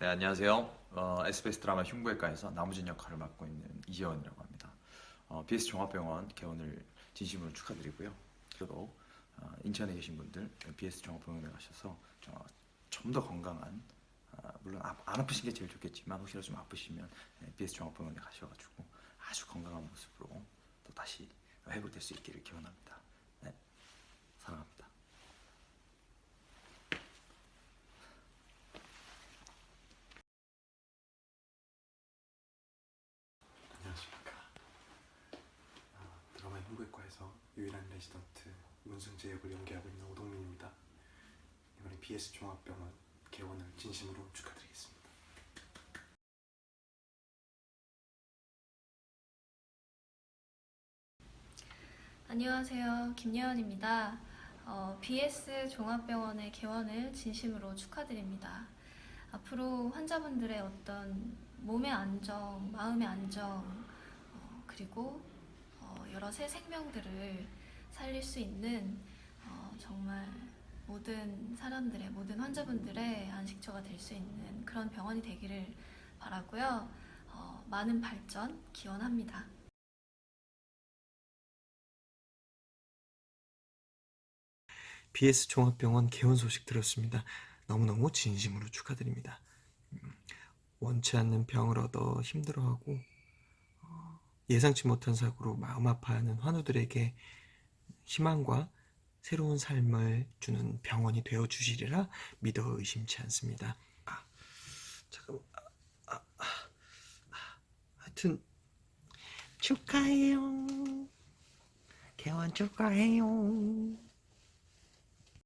네 안녕하세요. 어, SBS 드라마 흉부외과에서 나무진 역할을 맡고 있는 이재원이라고 합니다. 어, BS 종합병원 개원을 진심으로 축하드리고요. 그리고 어, 인천에 계신 분들 BS 종합병원에 가셔서 좀 더 건강한 아, 물론 아- 안 아프신 게 제일 좋겠지만 혹시라도 좀 아프시면 네, BS 종합병원에 가셔가지고 아주 건강한 모습으로 또 다시 회복될 수 있기를 기원합니다. 네, 사랑합니다. 안녕하십니까. 아, 드라마 흉부외과에서 유일한 레지던트 문승재 역을 연기하고 있는 오동민입니다. 이번에 BS 종합병원 개원을 진심으로 축하드리겠습니다. 안녕하세요. 김예원입니다. 어, BS 종합병원의 개원을 진심으로 축하드립니다. 앞으로 환자분들의 어떤 몸의 안정, 마음의 안정, 어, 그리고 어, 여러 새 생명들을 살릴 수 있는 어, 정말 모든 사람들의, 모든 환자분들의 안식처가 될 수 있는 그런 병원이 되기를 바라고요. 어, 많은 발전 기원합니다. BS 종합병원 개원 소식 들었습니다. 너무너무 진심으로 축하드립니다. 음, 원치 않는 병을 얻어 힘들어하고 어, 예상치 못한 사고로 마음 아파하는 환우들에게 희망과 새로운 삶을 주는 병원이 되어 주시리라 믿어 의심치 않습니다. 아, 잠깐, 아, 아, 아, 아, 하여튼 축하해요. 개원 축하해요.